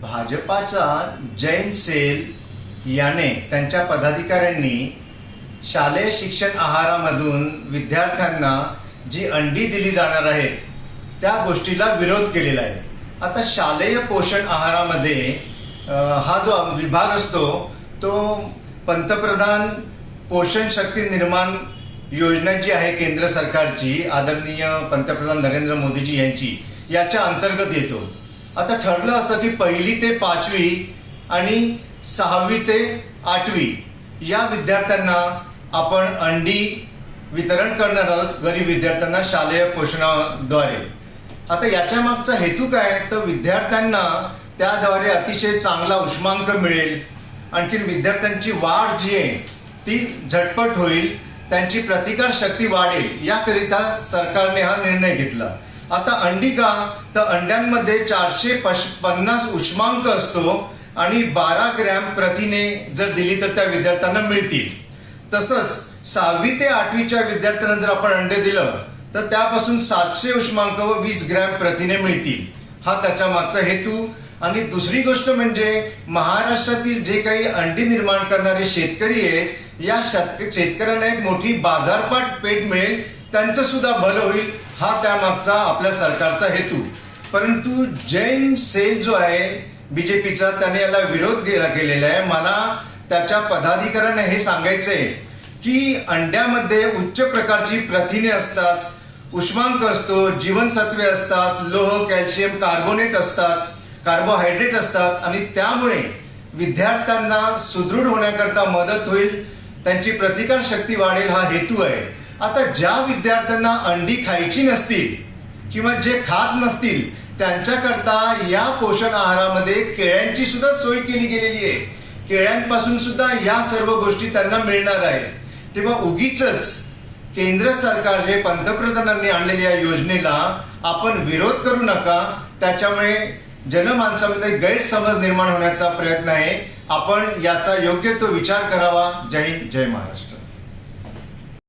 भाजपाचा जैन सेल याने त्यांच्या पदाधिकाऱ्यांनी शालेय शिक्षण आहारामधून विद्यार्थ्यांना जी अंडी दिली जाणार आहे त्या गोष्टीला विरोध केलेला आहे. आता शालेय पोषण आहारामध्ये हा जो विभाग असतो तो पंतप्रधान पोषण शक्ती निर्माण योजना जी आहे केंद्र सरकारची आदरणीय पंतप्रधान नरेंद्र मोदीजी यांची याच्या अंतर्गत येतो. आता ठरलं असं की पहिली ते पाचवी आणि सहावी ते आठवी या विद्यार्थ्यांना आपण अंडी वितरण करणार आहोत गरीब विद्यार्थ्यांना शालेय पोषणाद्वारे. आता याच्या मागचा हेतू काय तर विद्यार्थ्यांना त्याद्वारे अतिशय चांगला उष्मांक मिळेल. आणखीन विद्यार्थ्यांची वाढ जी आहे ती झटपट होईल. त्यांची प्रतिकार शक्ती वाढेल. याकरिता सरकारने हा निर्णय घेतला. आता अंडी का तर अंड्यांमध्ये चारशे पश पन्नास उष्मांक असतो आणि बारा ग्रॅम प्रथिने जर दिली तर त्या विद्यार्थ्यांना मिळतील. तसंच सहावी ते आठवीच्या विद्यार्थ्यांना जर आपण अंडे दिलं तर त्यापासून सातशे उष्मांक व वीस ग्रॅम प्रथिने मिळतील. हा त्याच्या मागचा हेतू. आणि दुसरी गोष्ट म्हणजे महाराष्ट्रातील जे काही अंडी निर्माण करणारे शेतकरी आहेत या शेतकऱ्यांना एक मोठी बाजारपाठ पेठ मिळेल. त्यांचं सुद्धा भलं होईल. हा त्यामागचा आपल्या सरकारचा हेतू. परंतु जैन सेल जो आहे बीजेपीचा त्याने याला विरोध केला केलेला आहे. मला त्याच्या पदाधिकाऱ्यांना हे सांगायचंय की अंड्यामध्ये उच्च प्रकारची प्रथिने असतात उष्मांक असतो जीवनसत्वे असतात लोह कॅल्शियम कार्बोनेट असतात कार्बोहायड्रेट असतात आणि त्यामुळे विद्यार्थ्यांना सुदृढ होण्याकरता मदत होईल त्यांची प्रतिकार शक्ती वाढेल हा हेतू आहे. आता ज्या विद्यार्थ्यांना अंडी खायची नसतील किंवा जे खात नसतील त्यांच्याकरता या पोषण आहारामध्ये केळ्यांची सुद्धा सोय केली गेलेली आहे. केळ्यांपासून सुद्धा या सर्व गोष्टी त्यांना मिळणार आहेत. तेव्हा उगीच केंद्र सरकारने पंतप्रधानांनी आणलेल्या या योजनेला आपण विरोध करू नका. त्याच्यामुळे जनमानसामध्ये गैरसमज निर्माण होण्याचा प्रयत्न आहे. आपण याचा योग्य तो विचार करावा. जय हिंद जय महाराष्ट्र.